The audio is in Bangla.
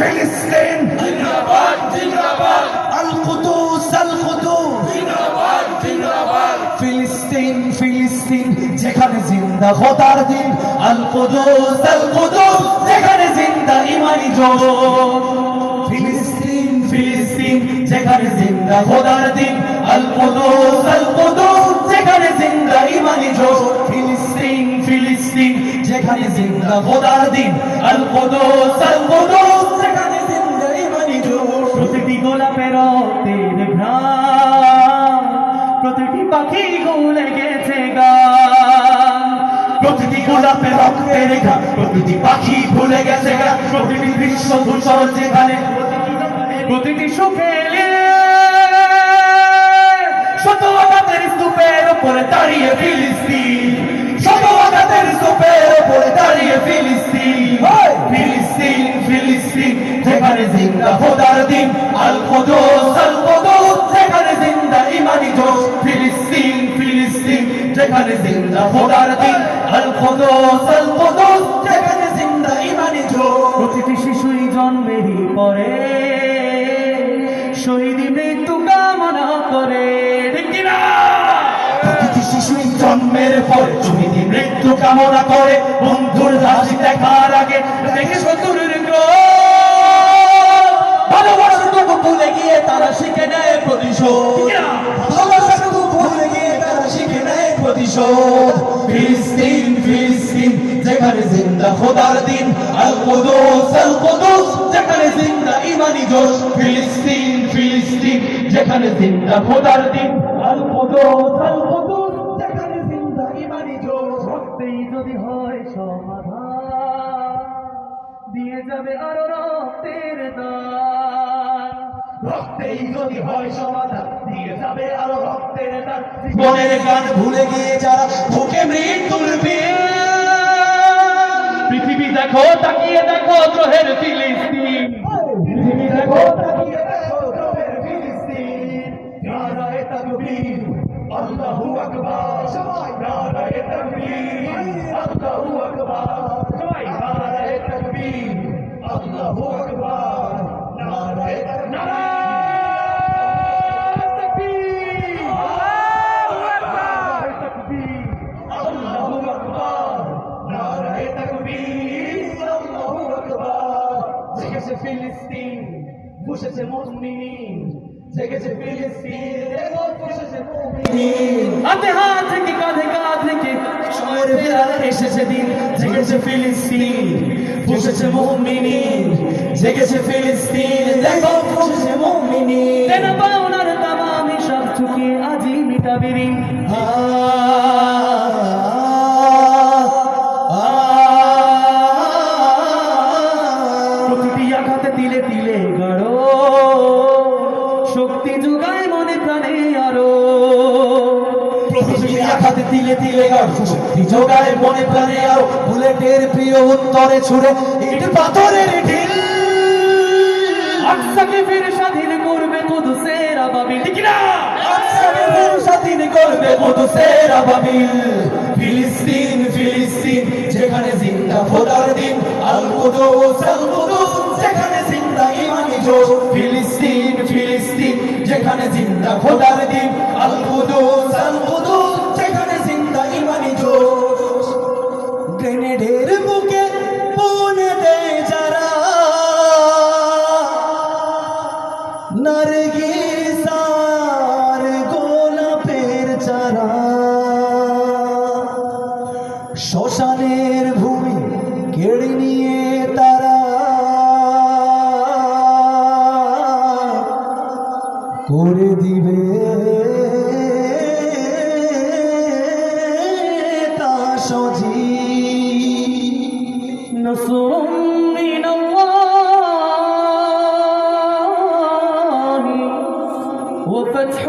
ফিলিস্তিন। জিন্দাবাদ জিন্দাবাদ আল কুদুস আল কুদুস জিন্দাবাদ জিন্দাবাদ ফিলিস্তিন ফিলিস্তিন, যেখানে জিন্দা খোদার দিন। আল কুদুস আল কুদুস যেখানে জিন্দা ইমানি জোর ফিলিস্তিন ফিলিস্তিন, যেখানে জিন্দা খোদার দিন। আল কুদুস আল কুদুস যেখানে জিন্দা ইমানি জোর ফিলিস্তিন ফিলিস্তিন, যেখানে জিন্দা খোদার দিন। আল কুদুস প্রতিটি গোলাপের রক্তে রেখা প্রতিটি পাখি ভুলে গেছে গা প্রতিটি বিশ্ব ধূসর যেখানে প্রতিটি সুখে শত আঘাতের স্তূপের উপরে দাঁড়িয়ে ফিলিস্তিন শত আঘাতের স্তূপের উপরে দাঁড়িয়ে ফিলিস্তিন। যেখানে জিন্দা খোদার দিন আল কুদুস আল কুদুস যেখানে জিন্দা ইমানি জোশ প্রতিটি শিশুই জন্মেরই পরে শহীদ মৃত্যু কামনা করে? প্রতিটি শিশুই জন্মের পরে শহীদ মৃত্যু কামনা করে বন্ধুর হাসি দেখার আগে দেখে শত্রুর ভালোবাসাটুকু ভুলে গিয়ে তারা শিখে নেয় প্রতিশোধ। প্রতিশোধ ফিলিস্তিন ফিলিস্তিন যেখানে জিন্দা খোদার দিন আল কুদুস আল কুদুস যেখানে জিন্দা ইমানি জোশ ফিলিস্তিন ফিলিস্তিন যেখানে জিন্দা খোদার দিন আল কুদুস আল কুদুস যেখানে জিন্দা ইমানি জোশ। সত্যিই যদি হয় সমাধান দিয়ে যাবে আরও রক্তের দান। রক্তেই যদি হয় সমাধান দিয়ে যাবে জীবনের গান ভুলে গিয়ে যারা বুকে মৃত্যুর পৃথিবী দেখো তাকিয়ে দেখো দ্রোহের ফিলিস্তিন ফিলিস্তিন, বসেছে মুসলিমিন জেগেছে ফিলিস্তিন বসেছে মুমিন। হাতে হাত থেকে কাঁধে কাঁধ থেকে সময়ের ফেরার এসেছে দিন, জেগেছে ফিলিস্তিন, বসেছে মুমিনিন জেগেছে ফিলিস্তিন, দেখো, বসেছে মুমিনিন আঘাতে তিলে তিলে শক্তি যোগায় মনে প্রাণে আরও বুলেটের প্রিয় উত্তরে ছুড়ে। ইট পাথরের ঢিল। আকসাকে ফের স্বাধীন করবে কুদুসের আবাবিল। ঠিক না আকসাকে ফের স্বাধীন করবে কুদুসের আবাবিল। ফিলিস্তিন ফিলিস্তিন যেখানে জিন্দা খোদার দিন। আল কুদুস আল কুদুস যেখানে জিন্দা ইমানি জোশ ফিলিস্তিন ফিলিস্তিন যেখানে জিন্দা খোদার দিন। আল কুদুস নারগিস আর গোলাপের চারা। শ্মশানের ভূমি কেড়ে নিয়ে তারা। করে দিবে وفتح